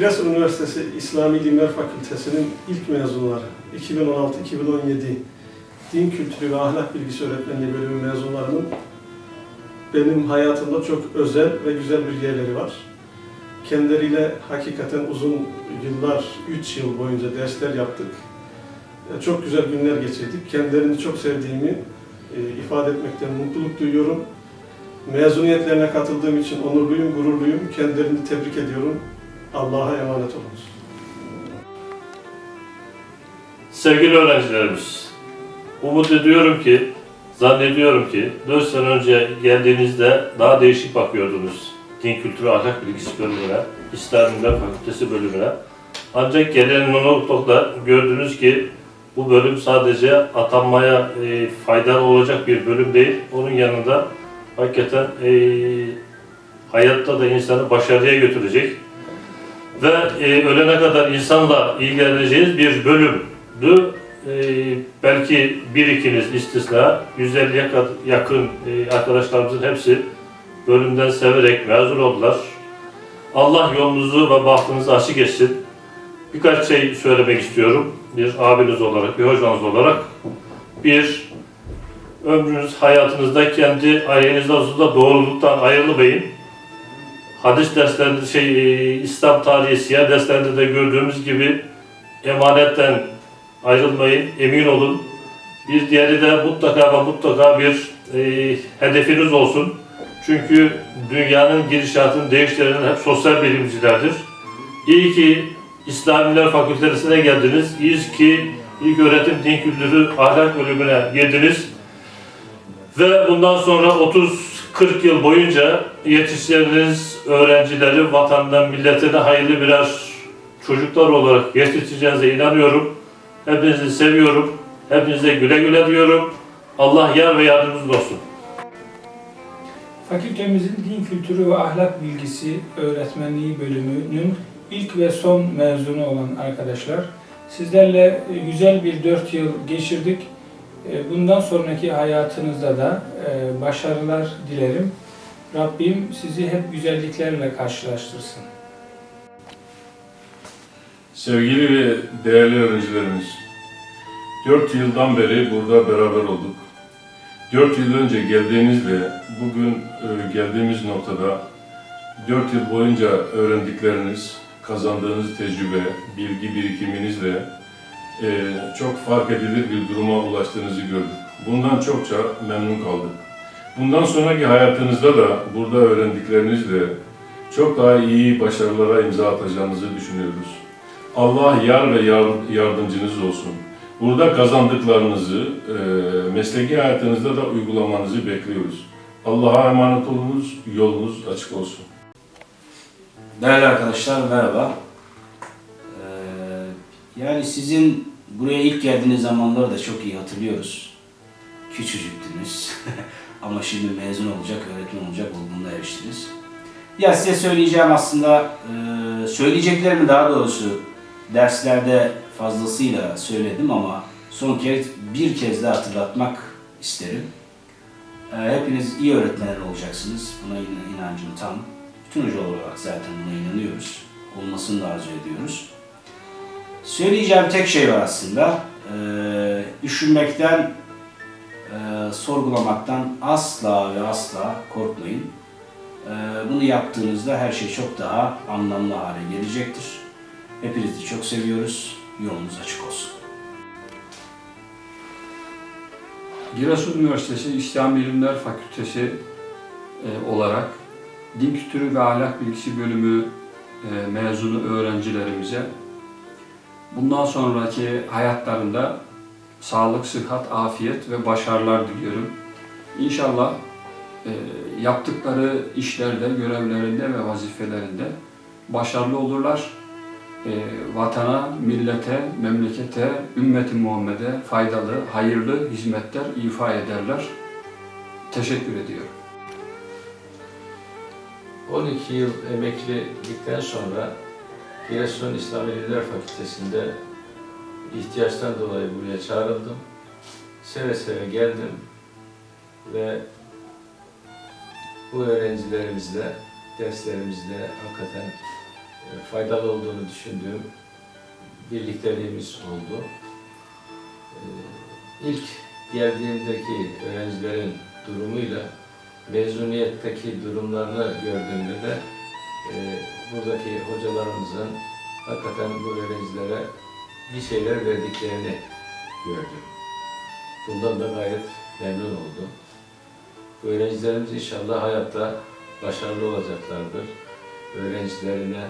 Giresun Üniversitesi İslami İlimler Fakültesi'nin ilk mezunları 2016-2017 Din Kültürü ve Ahlak Bilgisi Öğretmenliği bölümü mezunlarının benim hayatımda çok özel ve güzel bir yerleri var. Kendileriyle hakikaten uzun yıllar, 3 yıl boyunca dersler yaptık. E, Çok güzel günler geçirdik. Kendilerini çok sevdiğimi e, ifade etmekten mutluluk duyuyorum. Mezuniyetlerine katıldığım için onurluyum, gururluyum. Kendilerini tebrik ediyorum. Allah'a emanet olunuz. Sevgili öğrencilerimiz, umut ediyorum ki, zannediyorum ki 4 sene önce geldiğinizde daha değişik bakıyordunuz din kültürü ahlak bilgisi bölümüne, İslam Bilimler Fakültesi bölümüne. Ancak gelinen noktada gördünüz ki bu bölüm sadece atanmaya e, faydalı olacak bir bölüm değil. Onun yanında hakikaten e, hayatta da insanı başarıya götürecek ve e, ölene kadar insanla ilgileneceğiniz bir bölümdü. E, belki bir ikiniz istisna, 150'ye kad- yakın e, arkadaşlarımızın hepsi bölümden severek mezun oldular. Allah yolunuzu ve bahtınızı açık etsin. Birkaç şey söylemek istiyorum. Bir abiniz olarak, bir hocanız olarak. Bir, ömrünüz, hayatınızda kendi ailenizden doğruluktan ayrılmayın. Hadis derslerinde, şey, e, İslam tarihi, siyah derslerinde de gördüğümüz gibi emanetten ayrılmayın, emin olun. Bir diğeri de mutlaka ve mutlaka bir e, hedefiniz olsun. Çünkü dünyanın gidişatını değiştiren hep sosyal bilimcilerdir. İyi ki İslamiler Fakültesi'ne geldiniz. İyi ki ilk öğretim din kültürü ahlak bölümüne girdiniz. Ve bundan sonra 30-40 yıl boyunca yetiştirdiğiniz öğrencileri vatandan, milletine hayırlı birer çocuklar olarak yetiştireceğinize inanıyorum. Hepinizi seviyorum. Hepinize güle güle diyorum. Allah yar ve yardımcınız olsun. Fakültemizin Din Kültürü ve Ahlak Bilgisi Öğretmenliği bölümünün ilk ve son mezunu olan arkadaşlar. Sizlerle güzel bir 4 yıl geçirdik. E, Bundan sonraki hayatınızda da e, başarılar dilerim. Rabbim sizi hep güzelliklerle karşılaştırsın. Sevgili ve değerli öğrencilerimiz, 4 yıldan beri burada beraber olduk. 4 yıl önce geldiğinizle bugün e, geldiğimiz noktada 4 yıl boyunca öğrendikleriniz, kazandığınız tecrübe, bilgi birikiminizle çok fark edilir bir duruma ulaştığınızı gördük. Bundan çokça memnun kaldık. Bundan sonraki hayatınızda da burada öğrendiklerinizle çok daha iyi başarılara imza atacağınızı düşünüyoruz. Allah yar ve yar- yardımcınız olsun. Burada kazandıklarınızı e, mesleki hayatınızda da uygulamanızı bekliyoruz. Allah'a emanet olunuz, yolunuz açık olsun. Değerli arkadaşlar merhaba. Ee, yani sizin buraya ilk geldiğiniz zamanları da çok iyi hatırlıyoruz. Küçücüktünüz ama şimdi mezun olacak, öğretmen olacak olgunluğa eriştiniz. Ya size söyleyeceğim aslında, e, söyleyeceklerimi daha doğrusu derslerde fazlasıyla söyledim ama son kez bir kez daha hatırlatmak isterim. Ee, hepiniz iyi öğretmenler olacaksınız. Buna in- inancım tam. Bütün hocalar olarak zaten buna inanıyoruz. Olmasını da arzu ediyoruz. Söyleyeceğim tek şey var aslında. Ee, düşünmekten, e, sorgulamaktan asla ve asla korkmayın. Ee, bunu yaptığınızda her şey çok daha anlamlı hale gelecektir. Hepinizi çok seviyoruz. Yolunuz açık olsun. Giresun Üniversitesi İslam Bilimler Fakültesi e, olarak Din Kültürü ve Ahlak Bilgisi Bölümü e, mezunu öğrencilerimize bundan sonraki hayatlarında sağlık, sıhhat, afiyet ve başarılar diliyorum. İnşallah e, yaptıkları işlerde, görevlerinde ve vazifelerinde başarılı olurlar. E, vatana, millete, memlekete, ümmeti Muhammed'e faydalı, hayırlı hizmetler ifa ederler. Teşekkür ediyorum. 12 yıl emeklilikten sonra Giresun İslam İlimler Fakültesi'nde ihtiyaçtan dolayı buraya çağrıldım. Seve seve geldim ve bu öğrencilerimizle, derslerimizle hakikaten faydalı olduğunu düşündüğüm birlikteliğimiz oldu. E, İlk geldiğimdeki öğrencilerin durumuyla mezuniyetteki durumlarını gördüğümde de e, buradaki hocalarımızın hakikaten bu öğrencilere bir şeyler verdiklerini gördüm. Bundan da gayet memnun oldum. Bu öğrencilerimiz inşallah hayatta başarılı olacaklardır. Öğrencilerine,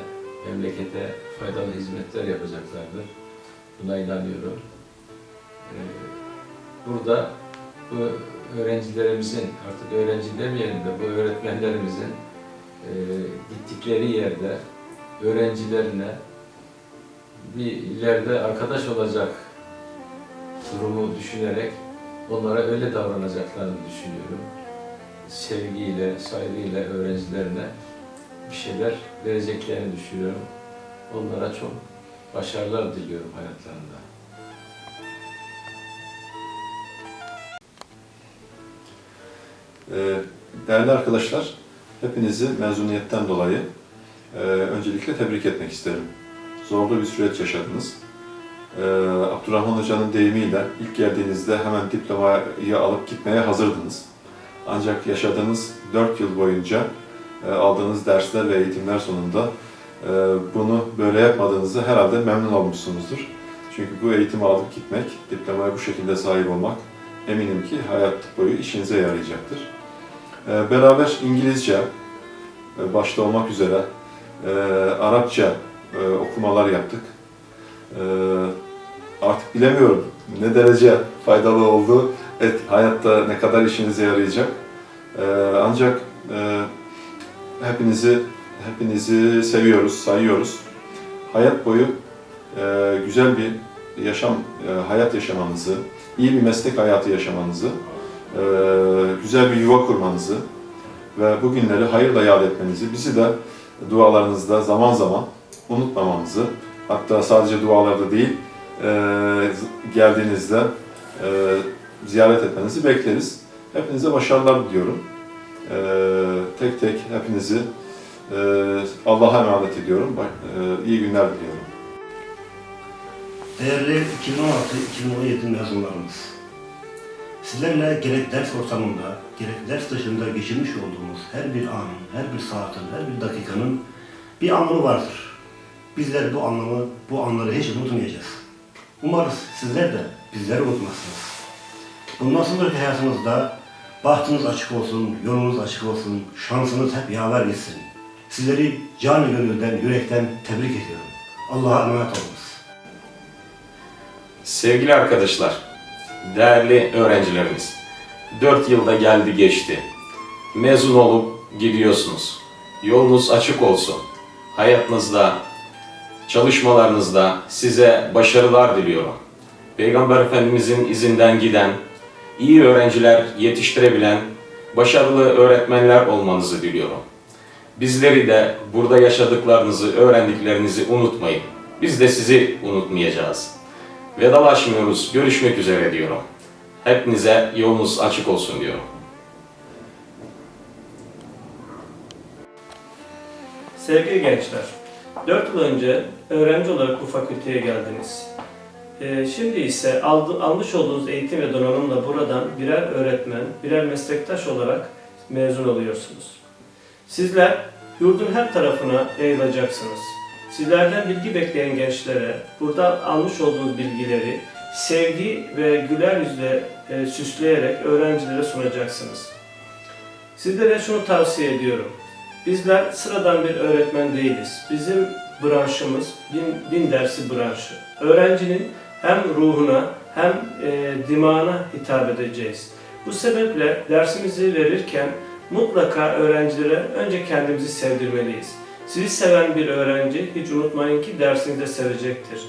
memlekete faydalı hizmetler yapacaklardır. Buna inanıyorum. Ee, Burada bu öğrencilerimizin, artık öğrenci demeyelim de bu öğretmenlerimizin e, gittikleri yerde öğrencilerine bir ileride arkadaş olacak durumu düşünerek onlara öyle davranacaklarını düşünüyorum. Sevgiyle, saygıyla öğrencilerine bir şeyler vereceklerini düşünüyorum. Onlara çok başarılar diliyorum hayatlarında. Ee, Değerli arkadaşlar, hepinizi mezuniyetten dolayı e, öncelikle tebrik etmek isterim. Zorlu bir süreç yaşadınız. Ee, Abdurrahman Hoca'nın deyimiyle ilk geldiğinizde hemen diplomayı alıp gitmeye hazırdınız. Ancak yaşadığınız 4 yıl boyunca e, aldığınız dersler ve eğitimler sonunda e, bunu böyle yapmadığınızı herhalde memnun olmuşsunuzdur. Çünkü bu eğitimi alıp gitmek, diplomaya bu şekilde sahip olmak eminim ki hayat boyu işinize yarayacaktır. Ee, Beraber İngilizce e, başta olmak üzere e, Arapça e, okumalar yaptık. Artık bilemiyorum ne derece faydalı oldu, et, hayatta ne kadar işinize yarayacak. Ancak hepinizi hepinizi seviyoruz, sayıyoruz. Hayat boyu güzel bir yaşam, hayat yaşamanızı, iyi bir meslek hayatı yaşamanızı, e, güzel bir yuva kurmanızı ve bu günleri hayırla yad etmenizi, bizi de dualarınızda zaman zaman unutmamanızı, hatta sadece dualarda değil, e, geldiğinizde e, ziyaret etmenizi bekleriz. Hepinize başarılar diliyorum. E, tek tek hepinizi Allah'a emanet ediyorum. E, iyi günler diliyorum. Değerli 2016-2017 mezunlarımız, sizlerle gerek ders ortamında, gerek ders dışında geçirmiş olduğumuz her bir anın, her bir saatin, her bir dakikanın bir anlamı vardır. Bizler bu anlamı, bu anları hiç unutmayacağız. Umarız sizler de bizleri unutmazsınız. Bundan sonraki hayatınızda bahtınız açık olsun, yolunuz açık olsun, şansınız hep yaver gitsin. Sizleri canı gönülden, yürekten tebrik ediyorum. Allah'a emanet olunuz. Sevgili arkadaşlar, değerli öğrencilerimiz, 4 yılda geldi geçti. Mezun olup gidiyorsunuz. Yolunuz açık olsun. Hayatınızda, çalışmalarınızda size başarılar diliyorum. Peygamber Efendimizin izinden giden, iyi öğrenciler yetiştirebilen, başarılı öğretmenler olmanızı diliyorum. Bizleri de burada yaşadıklarınızı, öğrendiklerinizi unutmayın. Biz de sizi unutmayacağız. Vedalaşmıyoruz, görüşmek üzere diyorum. Hepinize yolunuz açık olsun diyorum. Sevgili gençler, 4 yıl önce öğrenci olarak bu fakülteye geldiniz. Ee, şimdi ise almış olduğunuz eğitim ve donanımla buradan birer öğretmen, birer meslektaş olarak mezun oluyorsunuz. Sizler yurdun her tarafına yayılacaksınız. Sizlerden bilgi bekleyen gençlere burada almış olduğunuz bilgileri sevgi ve güler yüzle e, süsleyerek öğrencilere sunacaksınız. Sizlere şunu tavsiye ediyorum. Bizler sıradan bir öğretmen değiliz. Bizim branşımız din, din dersi branşı. Öğrencinin hem ruhuna hem e, dimağına hitap edeceğiz. Bu sebeple dersimizi verirken mutlaka öğrencilere önce kendimizi sevdirmeliyiz. Sizi seven bir öğrenci hiç unutmayın ki dersini de sevecektir.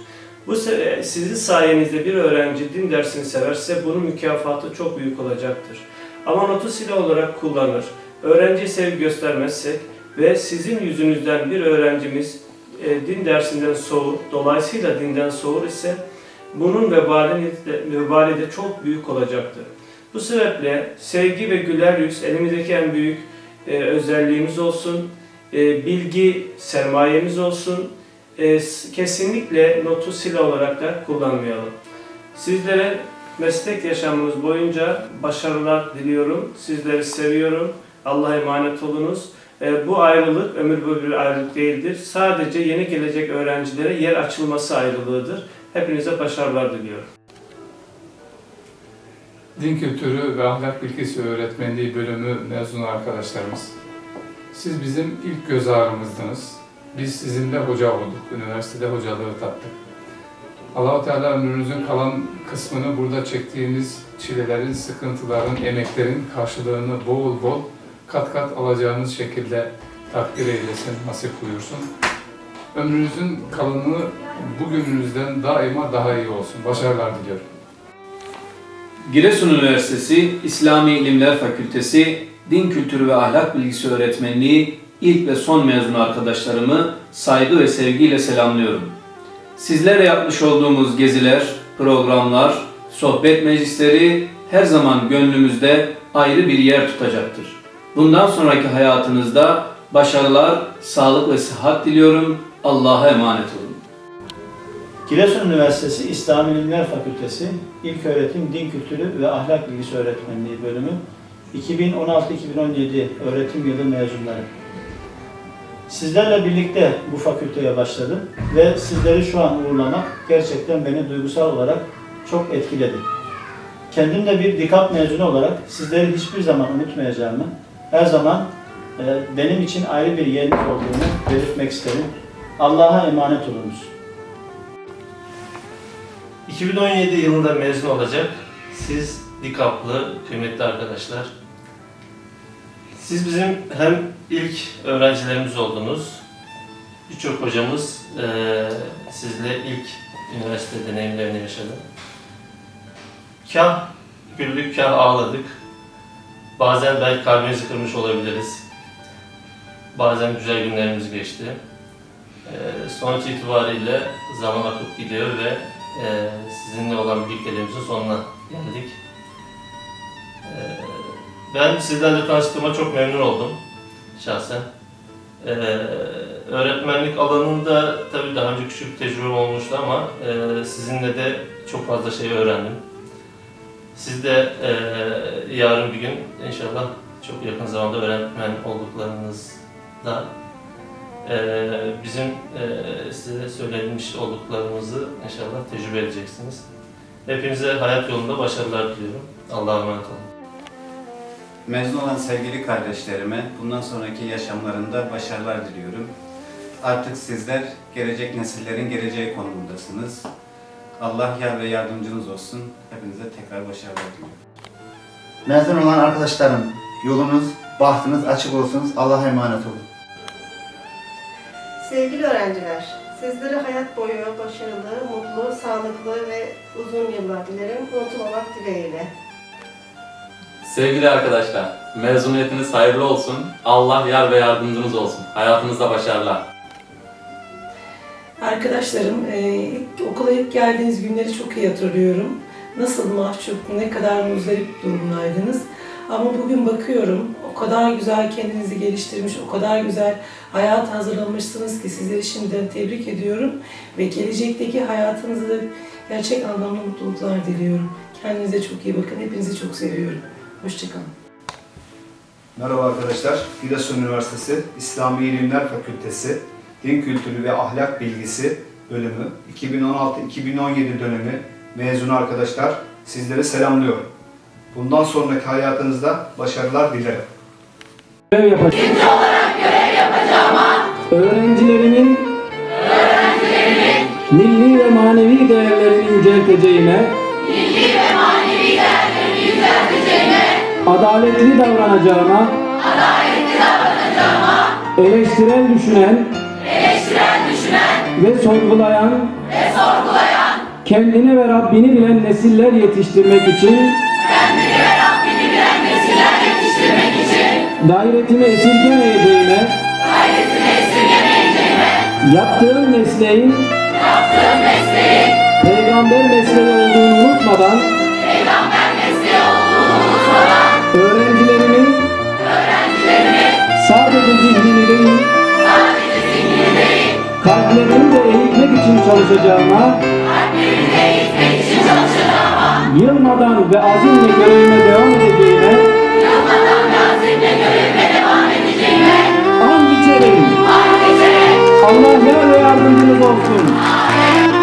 Bu se- sizin sayenizde bir öğrenci din dersini severse bunun mükafatı çok büyük olacaktır. Ama notu silah olarak kullanır. Öğrenciye sevgi göstermezsek ve sizin yüzünüzden bir öğrencimiz e, din dersinden soğur, dolayısıyla dinden soğur ise bunun vebali de, vebali de çok büyük olacaktır. Bu sebeple sevgi ve güler yüz elimizdeki en büyük e, özelliğimiz olsun. E, bilgi sermayemiz olsun. E, s- kesinlikle notu silah olarak da kullanmayalım. Sizlere meslek yaşamınız boyunca başarılar diliyorum. Sizleri seviyorum. Allah'a emanet olunuz. E, bu ayrılık ömür boyu bir ayrılık değildir. Sadece yeni gelecek öğrencilere yer açılması ayrılığıdır. Hepinize başarılar diliyorum. Din kültürü ve ahlak bilgisi öğretmenliği bölümü mezunu arkadaşlarımız. Siz bizim ilk göz ağrımızdınız. Biz sizinle hoca olduk. Üniversitede hocalığı tattık. Allah-u Teala ömrünüzün kalan kısmını burada çektiğiniz çilelerin, sıkıntıların, emeklerin karşılığını bol bol kat kat alacağınız şekilde takdir eylesin, nasip buyursun. Ömrünüzün kalanını bugününüzden daima daha iyi olsun. Başarılar diliyorum. Giresun Üniversitesi İslami İlimler Fakültesi Din Kültürü ve Ahlak Bilgisi Öğretmenliği ilk ve son mezun arkadaşlarımı saygı ve sevgiyle selamlıyorum. Sizlerle yapmış olduğumuz geziler, programlar, sohbet meclisleri her zaman gönlümüzde ayrı bir yer tutacaktır. Bundan sonraki hayatınızda başarılar, sağlık ve sıhhat diliyorum. Allah'a emanet olun. Giresun Üniversitesi İslam İlimler Fakültesi İlköğretim Din Kültürü ve Ahlak Bilgisi Öğretmenliği bölümü 2016-2017 öğretim yılı mezunları. Sizlerle birlikte bu fakülteye başladım ve sizleri şu an uğurlamak gerçekten beni duygusal olarak çok etkiledi. Kendim de bir dikap mezunu olarak sizleri hiçbir zaman unutmayacağımı, her zaman e, benim için ayrı bir yeriniz olduğunu belirtmek isterim. Allah'a emanet olunuz. 2017 yılında mezun olacak siz dikaplı kıymetli arkadaşlar. Siz bizim hem ilk öğrencilerimiz oldunuz. Birçok hocamız eee sizle ilk üniversite deneyimlerini yaşadı. Kah güldük, kah ağladık. Bazen belki kalbinizi kırmış olabiliriz. Bazen güzel günlerimiz geçti. Eee sonuç itibariyle zaman akıp gidiyor ve ee, sizinle olan birlikteliğimizin sonuna geldik. Ee, ben sizlerle tanıştığıma çok memnun oldum şahsen. Ee, öğretmenlik alanında tabii daha önce küçük bir tecrübem olmuştu ama e, sizinle de çok fazla şey öğrendim. Siz de e, yarın bir gün inşallah çok yakın zamanda öğretmen olduklarınızda ee, bizim e, size söylenmiş olduklarımızı inşallah tecrübe edeceksiniz. Hepinize hayat yolunda başarılar diliyorum. Allah'a emanet olun. Mezun olan sevgili kardeşlerime bundan sonraki yaşamlarında başarılar diliyorum. Artık sizler gelecek nesillerin geleceği konumundasınız. Allah yar ve yardımcınız olsun. Hepinize tekrar başarılar diliyorum. Mezun olan arkadaşlarım, yolunuz, bahtınız açık olsun. Allah'a emanet olun. Sevgili öğrenciler, sizlere hayat boyu başarılı, mutlu, sağlıklı ve uzun yıllar dilerim. Unutmamak dileğiyle. Sevgili arkadaşlar, mezuniyetiniz hayırlı olsun. Allah yar ve yardımcınız olsun. Hayatınızda başarılar. Arkadaşlarım, e, okula ilk geldiğiniz günleri çok iyi hatırlıyorum. Nasıl mahcup, ne kadar muzdarip durumdaydınız. Ama bugün bakıyorum, o kadar güzel kendinizi geliştirmiş, o kadar güzel hayat hazırlamışsınız ki sizleri şimdiden tebrik ediyorum. Ve gelecekteki hayatınızda da gerçek anlamda mutluluklar diliyorum. Kendinize çok iyi bakın, hepinizi çok seviyorum. Hoşçakalın. Merhaba arkadaşlar. Giresun Üniversitesi İslami İlimler Fakültesi Din Kültürü ve Ahlak Bilgisi bölümü 2016-2017 dönemi mezunu arkadaşlar sizleri selamlıyorum. Bundan sonraki hayatınızda başarılar dilerim. Görev yapacağım. olarak görev yapacağıma Öğrencilerimin milli ve manevi değerlerini yücelteceğime, milli adaletli davranacağıma, adaletli davranacağıma, eleştirel düşünen eleştiren düşünen ve sorgulayan, ve sorgulayan, kendini ve Rabbini bilen nesiller yetiştirmek için kendini ve Rabbini bilen nesiller yetiştirmek için gayretimi esirgemeyeceğime, gayretini esirgemeyeceğime, yaptığım mesleğin yaptığım mesleğin peygamber mesleği olduğunu unutmadan öğrencilerimin sadece zihnini değil, kalplerini de eğitmek için çalışacağıma, yılmadan ve azimle görevime devam edeceğime, and içerim. Allah yar ve yardımcınız olsun. Amin.